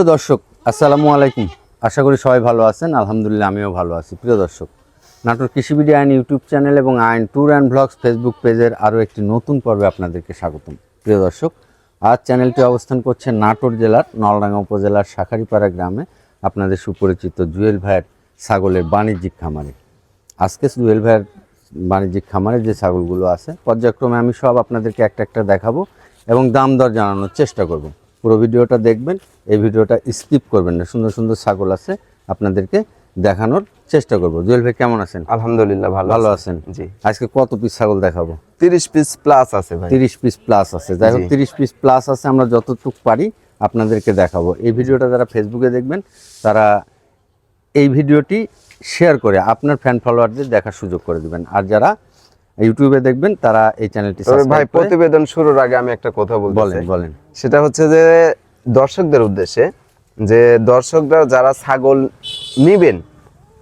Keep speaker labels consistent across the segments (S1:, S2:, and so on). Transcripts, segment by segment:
S1: প্রিয় দর্শক, আসসালামু আলাইকুম। আশা করি সবাই ভালো আছেন। আলহামদুলিল্লাহ, আমিও ভালো আছি। প্রিয় দর্শক, নাটোর কৃষিবিডি আইন ইউটিউব চ্যানেল এবং আইন ট্যুর অ্যান্ড ব্লগস ফেসবুক পেজের আরও একটি নতুন পর্বে আপনাদেরকে স্বাগতম। প্রিয় দর্শক, আজ চ্যানেলটি অবস্থান করছে নাটোর জেলার নলডাঙ্গা উপজেলার শাখারিপাড়া গ্রামে আপনাদের সুপরিচিত জুয়েল ভাইয়ের ছাগলের বাণিজ্যিক খামারে। আজকে জুয়েল ভাইয়ের বাণিজ্যিক খামারে যে ছাগলগুলো আছে, পর্যায়ক্রমে আমি সব আপনাদেরকে একটা একটা দেখাবো এবং দাম দর জানানোর চেষ্টা করব। পুরো ভিডিওটা দেখবেন এই ভিডিওটা স্কিপ করবেন না। সুন্দর সুন্দর ছাগল আছে আপনাদেরকে দেখানোর চেষ্টা করব। জুয়েল ভাই কেমন আছেন?
S2: আলহামদুলিল্লাহ ভালো
S1: ভালো আছেন?
S2: জি।
S1: আজকে কত পিস ছাগল দেখাবো?
S2: তিরিশ পিস প্লাস আছে
S1: তিরিশ পিস প্লাস আছে। যাই হোক তিরিশ পিস প্লাস আছে আমরা যতটুকু পারি আপনাদেরকে দেখাবো। এই ভিডিওটা যারা ফেসবুকে দেখবেন তারা এই ভিডিওটি শেয়ার করে আপনার ফ্যান ফলোয়ারদের দেখার সুযোগ করে দিবেন। আর যারা ইউটিউবে দেখবেন তারা এই চ্যানেলটি
S2: ভাই প্রতিবেদন শুরুর আগে আমি একটা কথা বলতে
S1: বলেন
S2: চাই।
S1: বলেন।
S2: সেটা হচ্ছে যে দর্শকদের উদ্দেশ্যে যে দর্শকরা যারা ছাগল নিবেন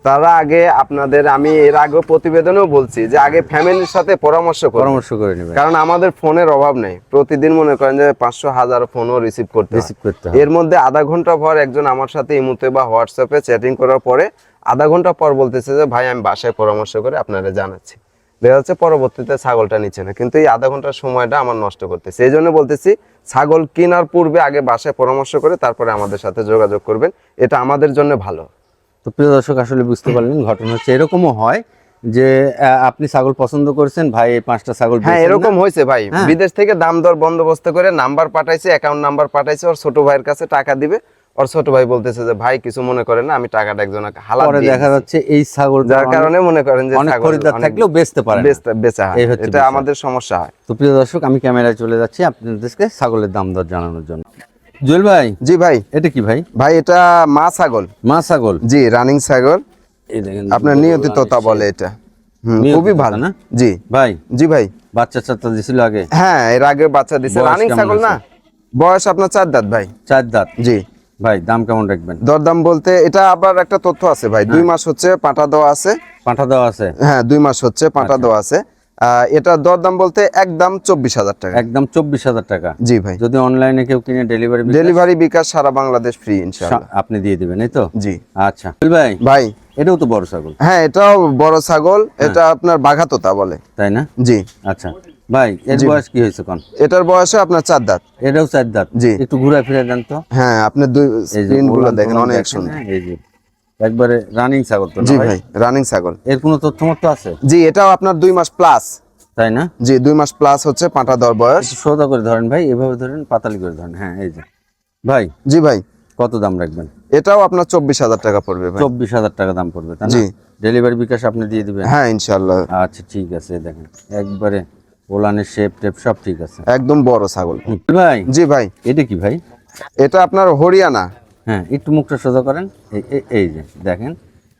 S2: তারা আগে আপনাদের আমি এর আগে প্রতিবেদনেও বলছি যে আগে ফ্যামিলির সাথে পরামর্শ করুন।
S1: পরামর্শ করে নেবেন।
S2: কারণ আমাদের ফোনের অভাব নেই। প্রতিদিন মনে করেন যে পাঁচশো হাজার ফোনও রিসিভ করতে
S1: রিসিভ করতে
S2: এর মধ্যে আধা ঘণ্টা পর একজন আমার সাথে ইমুতে বা হোয়াটসঅ্যাপে চ্যাটিং করার পরে আধা ঘণ্টা পর বলতেছে যে ভাই আমি বাসায় পরামর্শ করে আপনারা জানাচ্ছি। দেখা যাচ্ছে পরবর্তীতে ছাগলটা নিচ্ছে না। কিন্তু এই আধা ঘণ্টার সময়টা আমার নষ্ট করতেছে। এই জন্য বলতেছি ছাগল কেনার পূর্বে আগে বাসায় পরামর্শ করে তারপরে আমাদের সাথে যোগাযোগ করবেন। এটা আমাদের জন্য ভালো।
S1: তো প্রিয় দর্শক আসলে বুঝতে পারলেন ঘটনা হচ্ছে এরকমও হয় যে আপনি ছাগল পছন্দ করেছেন ভাই এই পাঁচটা ছাগল
S2: হ্যাঁ এরকম হয়েছে ভাই।
S1: হ্যাঁ।
S2: বিদেশ থেকে দাম দর বন্দোবস্ত করে নাম্বার পাঠাইছে অ্যাকাউন্ট নাম্বার পাঠাইছে ওর ছোট ভাইয়ের কাছে টাকা দিবে। ওর ছোট ভাই বলতেছে যে ভাই কিছু মনে করেন না আমি টাকাটা একজনকে
S1: পরে
S2: দিয়ে
S1: দেখা যাচ্ছে এই ছাগল
S2: যার কারণে মনে করেন যে
S1: অনেক খরিদ্দার থাকলেও বেচতে পারে।
S2: বেচতে- বেচা হয়। এটা আমাদের সমস্যা হয়।
S1: তো প্রিয় দর্শক আমি ক্যামেরায় চলে যাচ্ছি আপনাদেরকে ছাগলের দাম দর জানানোর জন্য। জুয়েল ভাই
S2: জি ভাই।
S1: এটা কি ভাই?
S2: ভাই এটা মা ছাগল।
S1: মা ছাগল?
S2: জি রানিং ছাগল। আপনার নিয়তি তোতা বলে এটা। খুবই ভালো।
S1: না?
S2: না জি।
S1: ভাই।
S2: জি ভাই।
S1: বাচ্চা চাচ্চা দিছিল আগে।
S2: হ্যাঁ এর আগে বাচ্চা দিছে। রানিং ছাগল না? বয়স আপনার চার দাঁত ভাই।
S1: চার দাঁত।
S2: জি।
S1: ভাই দাম কেমন রাখবেন?
S2: দরদাম বলতে এটা আবার একটা তথ্য আছে ভাই
S1: হ্যাঁ।
S2: দুই মাস হচ্ছে পাঁটা দেওয়া আছে।
S1: পাঠা দেওয়া আছে?
S2: হ্যাঁ দুই মাস হচ্ছে পাঁটা
S1: আচ্ছা।
S2: দেওয়া আছে। এটা দরদাম বলতে একদম চব্বিশ হাজার টাকা।
S1: একদম চব্বিশ হাজার টাকা?
S2: জি ভাই।
S1: যদি অনলাইনে কেউ কিনে ডেলিভারি
S2: ডেলিভারি বিকাশ সারা বাংলাদেশ ফ্রি ইনশাআল্লাহ।
S1: আপনি দিয়ে দিবেন এই তো?
S2: জি।
S1: আচ্ছা। ভাই
S2: ভাই।
S1: এটাও তো বড় ছাগল।
S2: হ্যাঁ এটাও বড় ছাগল
S1: হ্যাঁ।
S2: এটা আপনার বাঘাতোতা বলে।
S1: তাই না?
S2: জি।
S1: আচ্ছা। ভাই এর বয়স কি হয়েছে কোন?
S2: এটার বয়সে আপনার চার দাঁত।
S1: এটাও চার দাঁত?
S2: জি।
S1: একটু ঘুরে ফিরে দেন তো।
S2: হ্যাঁ আপনি দুই
S1: স্ক্রিনগুলো
S2: দেখেন অনেক সুন্দর।
S1: এই যে। একবারে রানিং ছাগল তো
S2: জি
S1: ভাই?
S2: রানিং ছাগল।
S1: এর কোনো তথ্য মতো আছে?
S2: জি এটাও আপনার দুই মাস প্লাস
S1: তাই না?
S2: জি দুই মাস প্লাস হচ্ছে পাঁটা দর বয়স।
S1: সোজা করে ধরেন ভাই এভাবে ধরেন পাতালি করে ধরেন। হ্যাঁ এই যে। ভাই
S2: জি ভাই।
S1: কত দাম রাখবেন?
S2: এটাও আপনার চব্বিশ হাজার টাকা পড়বে ভাই।
S1: চব্বিশ হাজার টাকা দাম পড়বে তাই না?
S2: জি।
S1: ডেলিভারি বিকাশ আপনি দিয়ে দিবেন।
S2: হ্যাঁ ইনশাল্লাহ
S1: আচ্ছা ঠিক আছে দেখেন। একবারে ওলানের শেপ টেপ সব ঠিক আছে।
S2: একদম বড় ছাগল।
S1: ভাই?
S2: জি ভাই।
S1: এটা কি ভাই?
S2: এটা আপনার হরিয়ানা।
S1: হ্যাঁ একটু মুখটা সোজা করেন। এই- যে দেখেন।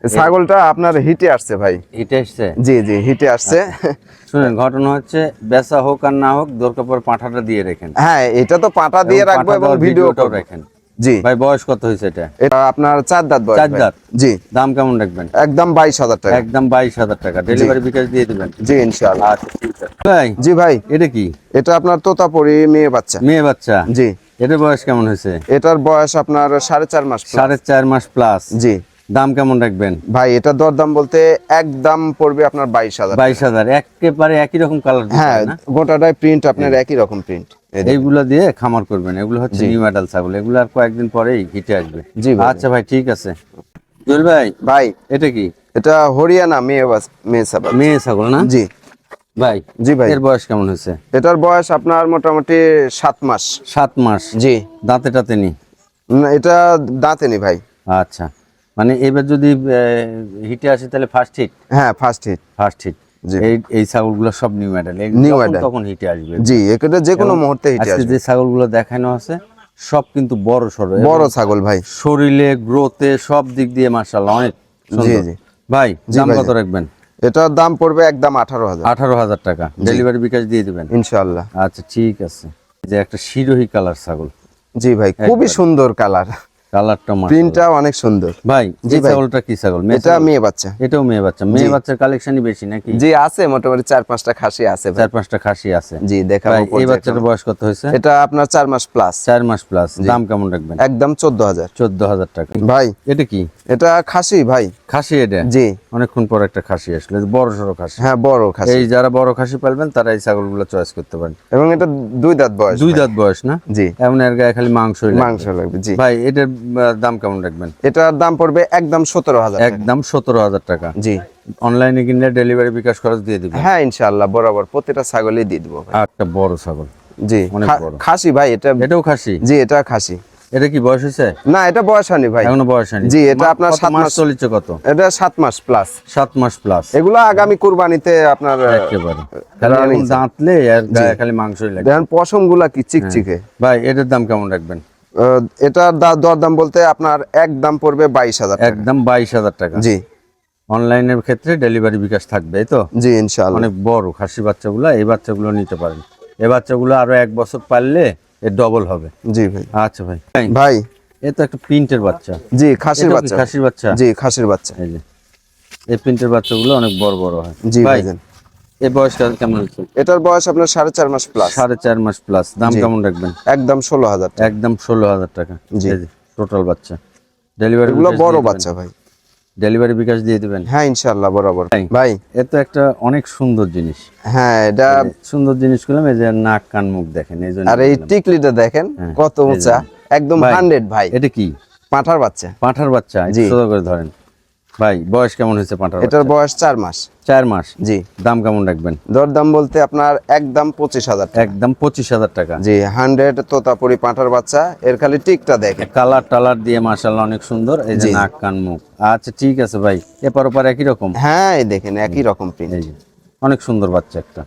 S2: ছাগলটা আপনার হিটে আসছে ভাই।
S1: এটা এসছে
S2: জি জি হিটে আসছে।
S1: শুনেন ঘটনা হচ্ছে বেচা হোক আর না হোক দরকার পর পাঁঠাটা দিয়ে রেখেন।
S2: হ্যাঁ এটা তো পাটা দিয়ে রাখব এবং ভিডিও
S1: ভিডিওটাও রাখেন
S2: জি।
S1: ভাই বয়স কত হয়েছে এটা?
S2: এটা আপনার চার দাঁত বয়স
S1: চার দাঁত?
S2: জি।
S1: দাম কেমন রাখবেন?
S2: একদম বাইশ হাজার টাকা।
S1: একদম বাইশ হাজার টাকা। ডেলিভারি বিকাশ দিয়ে দিবেন?
S2: জি ইনশাআল্লাহ।
S1: আচ্ছা ঠিক আছে। ভাই
S2: জি ভাই।
S1: এটা কি?
S2: এটা আপনার তোতাপুরি মেয়ে বাচ্চা।
S1: মেয়ে বাচ্চা?
S2: জি।
S1: এটার বয়স কেমন হয়েছে?
S2: এটার বয়স আপনার সাড়ে চার মাস।
S1: সাড়ে চার মাস প্লাস
S2: জি।
S1: দাম কেমন রাখবেন?
S2: ভাই এটা দরদাম বলতে একদম পড়বে আপনার বাইশ হাজার
S1: বাইশ হাজার একেবারে একই রকম কালার
S2: হ্যাঁ গোটাটাই প্রিন্ট আপনার একই রকম প্রিন্ট
S1: এইগুলো দিয়ে খামার করবেন এগুলো হচ্ছে নিউ মেডাল ছাগল এগুলো আর কয়েকদিন পরেই হিটে আসবে।
S2: জি
S1: আচ্ছা ভাই ঠিক আছে। জুয়েল ভাই
S2: ভাই
S1: এটা কি?
S2: এটা হরিয়ানা মেয়ে মেয়ে সাবান
S1: মেয়ে ছাগল না?
S2: জি।
S1: ভাই
S2: জি ভাই।
S1: এর বয়স কেমন হয়েছে?
S2: এটার বয়স আপনার মোটামুটি সাত মাস।
S1: সাত মাস?
S2: জি।
S1: দাঁতে টাতে নি
S2: না, এটা দাঁতেনি ভাই।
S1: আচ্ছা। মানে এবার যদি হিটে আসে তাহলে ফার্স্ট হিট
S2: হ্যাঁ ফার্স্ট হিট
S1: ফার্স্ট হিট এই এই ছাগলগুলো সব নিউ মেডাল
S2: New model।
S1: তখন হিটে আসবে।
S2: জি এটা যে কোনো মুহূর্তে হিটে আসবে।
S1: যে ছাগলগুলো দেখানো আছে সব কিন্তু বড় সড়ো
S2: বড় ছাগল ভাই।
S1: শরীরে গ্রোথে সব দিক দিয়ে মার্শাল্লাহ অনেক সুন্দর।
S2: জি।
S1: ভাই দাম কত রাখবেন?
S2: এটার দাম পড়বে একদম আঠারো হাজার।
S1: আঠারো হাজার টাকা। ডেলিভারি বিকাশ দিয়ে দিবেন।
S2: ইনশাল্লাহ
S1: আচ্ছা ঠিক আছে। যে একটা শিরোহী কালার ছাগল।
S2: জি ভাই খুবই সুন্দর কালার
S1: কালারটা
S2: প্রিন্টটা অনেক সুন্দর।
S1: ভাই
S2: জি
S1: ছাগলটা কি ছাগল?
S2: এটা মেয়ে বাচ্চা।
S1: এটাও মেয়ে বাচ্চা। মেয়ে বাচ্চার কালেকশনই বেশি নাকি?
S2: জি আছে মোটামুটি চার পাঁচটা খাসি আছে ভাই।
S1: চার পাঁচটা খাসি আছে।
S2: জি দেখাবো
S1: এই বাচ্চাটার বয়স কত হয়েছে?
S2: এটা আপনার চার মাস প্লাস
S1: চার মাস প্লাস দাম কেমন রাখবেন?
S2: একদম চোদ্দ হাজার।
S1: চোদ্দ হাজার টাকা।
S2: ভাই।
S1: এটা কি?
S2: এটা খাসি ভাই।
S1: খাসি এটা?
S2: জি।
S1: অনেকক্ষণ পর একটা খাসি আসলে। বড় সড়ো খাসি।
S2: হ্যাঁ বড় খাসি।
S1: এই যারা বড় খাসি পালবেন তারা এই ছাগলগুলো চয়েস করতে পারেন।
S2: এবং এটা দুই দাঁত বয়স
S1: দুই দাঁত বয়স না?
S2: জি।
S1: এমন এর গায়ে খালি মাংস
S2: মাংস লাগবে জি।
S1: ভাই এটার আহ, দাম কেমন রাখবেন?
S2: এটার দাম পড়বে একদম সতেরো হাজার
S1: একদম সতেরো হাজার টাকা।
S2: জি।
S1: অনলাইনে কিনলে ডেলিভারি বিকাশ খরচ দিয়ে দিবেন
S2: হ্যাঁ ইনশাআল্লাহ বরাবর। প্রতিটা ছাগলই দিয়ে দিবো
S1: একটা বড় ছাগল।
S2: জি
S1: অনেক বড়।
S2: খাসি ভাই এটা
S1: এটাও খাসি?
S2: জি এটা খাসি।
S1: এটা কি বয়স হয়েছে?
S2: না এটা বয়স হয়নি ভাই।
S1: এখনও বয়স হয়নি।
S2: জি, এটা আপনার সাত
S1: মাস। চলেছে কত?
S2: এটা সাত মাস প্লাস
S1: সাত মাস প্লাস
S2: এগুলো আগামী কুরবানিতে আপনার
S1: একেবারে। দাঁতলে আর খালি মাংসই লাগে।
S2: দেখেন পশমগুলা কি চিকচিকে।
S1: ভাই এটার দাম কেমন রাখবেন?
S2: এটার দরদাম বলতে আপনার এক দাম পড়বে বাইশ হাজার
S1: একদম বাইশ হাজার টাকা।
S2: জি।
S1: অনলাইনের ক্ষেত্রে ডেলিভারি বিকাশ থাকবে তো?
S2: জি ইনশাআল্লাহ।
S1: অনেক বড় খাসি বাচ্চাগুলো এই বাচ্চাগুলো নিতে পারেন। এই বাচ্চাগুলো আরও এক বছর পারলে এর ডবল হবে।
S2: জি ভাই।
S1: আচ্ছা ভাই। ভাই, এ তো একটা প্রিন্টের বাচ্চা।
S2: জি খাসির বাচ্চা।
S1: খাসির বাচ্চা?
S2: জি খাসির বাচ্চা।
S1: এই যে। এই প্রিন্টের বাচ্চাগুলো অনেক বড় বড় হয়।
S2: জি
S1: ভাই এই বয়সটা কেমন হচ্ছে?
S2: এটার বয়স আপনার সাড়ে চার মাস প্লাস
S1: সাড়ে চার মাস প্লাস দাম কেমন রাখবেন?
S2: একদম ষোলো হাজার
S1: একদম ষোলো হাজার টাকা।
S2: জি।
S1: টোটাল বাচ্চা। ডেলিভারি
S2: বড় বাচ্চা ভাই।
S1: ডেলিভারি বিকাশ দিয়ে দিবেন?
S2: হ্যাঁ ইনশাআল্লাহ বরাবর।
S1: ভাই। এ তো একটা অনেক সুন্দর জিনিস।
S2: হ্যাঁ এটা
S1: সুন্দর জিনিসগুলো এই যে নাক কান মুখ দেখেন এই জন্য
S2: আর এই টিকলিটা দেখেন
S1: হ্যাঁ,
S2: কত উঁচা। একদম হান্ড্রেড ভাই।
S1: এটা কি?
S2: পাঁঠার বাচ্চা।
S1: পাঁঠার বাচ্চা। সোজা করে ধরেন। ভাই বয়স কেমন হয়েছে পাঁঠার
S2: এটার বয়স চার মাস।
S1: চার মাস?
S2: জি।
S1: দাম কেমন রাখবেন?
S2: দরদাম বলতে আপনার একদম পঁচিশ হাজার
S1: একদম পঁচিশ হাজার টাকা।
S2: জি হান্ড্রেড তোতাপুরি পাঁঠার বাচ্চা এর খালি টিকটা দেখেন।
S1: কালার টালার দিয়ে মাশাল্লাহ অনেক সুন্দর এই যে নাক কান মুখ। আচ্ছা ঠিক আছে ভাই এপার ওপার একই রকম?
S2: হ্যাঁ এই দেখেন একই রকম প্রিন্ট
S1: অনেক সুন্দর বাচ্চা একটা।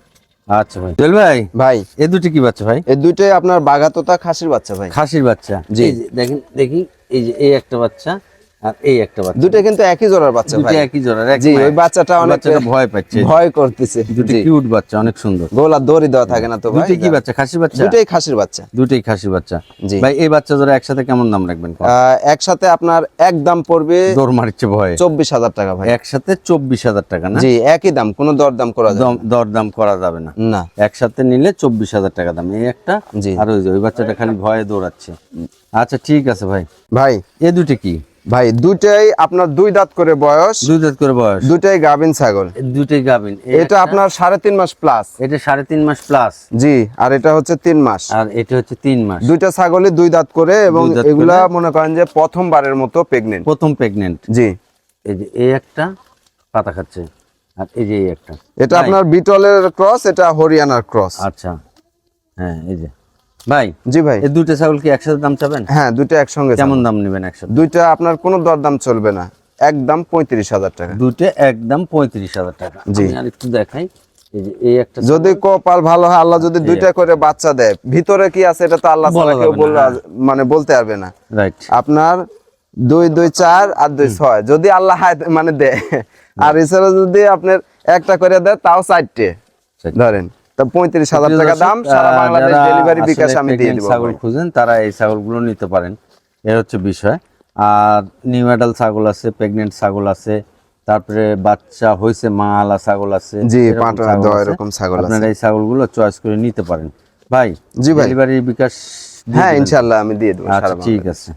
S1: আচ্ছা ভাই জুয়েল ভাই
S2: ভাই।
S1: এ দুটি কি বাচ্চা ভাই?
S2: এই দুইটাই আপনার বাগাতোতা খাসির বাচ্চা ভাই।
S1: খাসির বাচ্চা।
S2: জি।
S1: এই দেখেন দেখি এই যে এই একটা বাচ্চা। আর এই একটা বাচ্চা
S2: দুইটা কিন্তু একই জোড়ার বাচ্চা ভাই।
S1: একই জোড়ার
S2: জি ওই বাচ্চাটা অনেক
S1: ভয় পাচ্ছে।
S2: ভয় করতেছে।
S1: দুটি কিউট বাচ্চা অনেক সুন্দর।
S2: গোলা দড়ি দেওয়া থাকে না তো ভাই?
S1: দুটি কি বাচ্চা? খাসির বাচ্চা?
S2: দুইটাই খাসির বাচ্চা।
S1: দুটোই খাসির বাচ্চা।
S2: জি।
S1: ভাই এই বাচ্চা জোড়া একসাথে কেমন দাম রাখবেন
S2: একসাথে আপনার এক দাম পড়বে
S1: দর মারছে ভয়ে।
S2: চব্বিশ হাজার টাকা ভাই।
S1: একসাথে চব্বিশ হাজার টাকা না?
S2: জি একই দাম কোনো দরদাম করা যাবে
S1: দর দাম করা যাবে না।
S2: না।
S1: একসাথে নিলে চব্বিশ হাজার টাকা দাম। এই একটা
S2: জি।
S1: আর ওই ওই বাচ্চাটা খালি ভয়ে দৌড়াচ্ছে। আচ্ছা ঠিক আছে ভাই।
S2: ভাই।
S1: এ দুটি কি?
S2: ভাই দুইটাই আপনার দুই দাঁত করে বয়স
S1: দুই দাঁত করে বয়স।
S2: দুইটাই গাভিন ছাগল।
S1: দুটোই গাবিন
S2: এটা আপনার সাড়ে তিন মাস প্লাস
S1: এটা সাড়ে তিন মাস প্লাস
S2: জি আর এটা হচ্ছে তিন মাস।
S1: আর এটা হচ্ছে তিন মাস।
S2: দুইটা ছাগলই দুই দাঁত করে এবং এগুলা মনে করেন যে প্রথমবারের মতো প্রেগনেন্ট
S1: প্রথম প্রেগনেন্ট
S2: জি।
S1: এই যে এই একটা পাতা খাচ্ছে আর এই যে এই একটা।
S2: এটা আপনার বিটলের ক্রস এটা হরিয়ানার ক্রস
S1: আচ্ছা। হ্যাঁ এই যে। ভাই
S2: জি ভাই।
S1: এই দুটো ছাগল কি একসাথে দাম চাবেন?
S2: হ্যাঁ দুইটা একসঙ্গে
S1: কেমন দাম নেবেন একসাথে?
S2: দুইটা আপনার কোনো দরদাম চলবে না। একদম পঁয়ত্রিশ হাজার টাকা।
S1: দুটো একদম পঁয়ত্রিশ হাজার টাকা।
S2: জি।
S1: আর একটু দেখাই
S2: যদি কপাল ভালো হয় আল্লাহ যদি দুইটা করে বাচ্চা দেয় ভিতরে কি আছে এটা তো আল্লাহ
S1: হ্যাঁ।
S2: মানে বলতে পারবে না। আপনার দুই দুই চার আর দুই ছয় যদি আল্লাহ মানে দেয়। আর এছাড়া যদি আপনার একটা করে দেয় তাও চারটে। ধরেন। পঁয়ত্রিশ হাজার টাকা দাম সারা বাংলাদেশ ডেলিভারি বিকাশ আমি দিয়ে দিব
S1: ছাগল খুঁজেন তারা এই ছাগলগুলো নিতে পারেন এর হচ্ছে বিষয় আর নিউ অ্যাডাল ছাগল আছে প্রেগনেন্ট ছাগল আছে তারপরে বাচ্চা হয়েছে মালা ছাগল আছে
S2: জি,
S1: এরকম ছাগল আছে।
S2: এরকম ছাগল আছে।
S1: আপনারা এই ছাগলগুলো চয়েস করে নিতে পারেন ভাই
S2: জি ভাই।
S1: ডেলিভারি বিকাশ
S2: হ্যাঁ
S1: দিবেন।
S2: ইনশাল্লাহ আমি দিয়ে দেবো
S1: আচ্ছা ঠিক আছে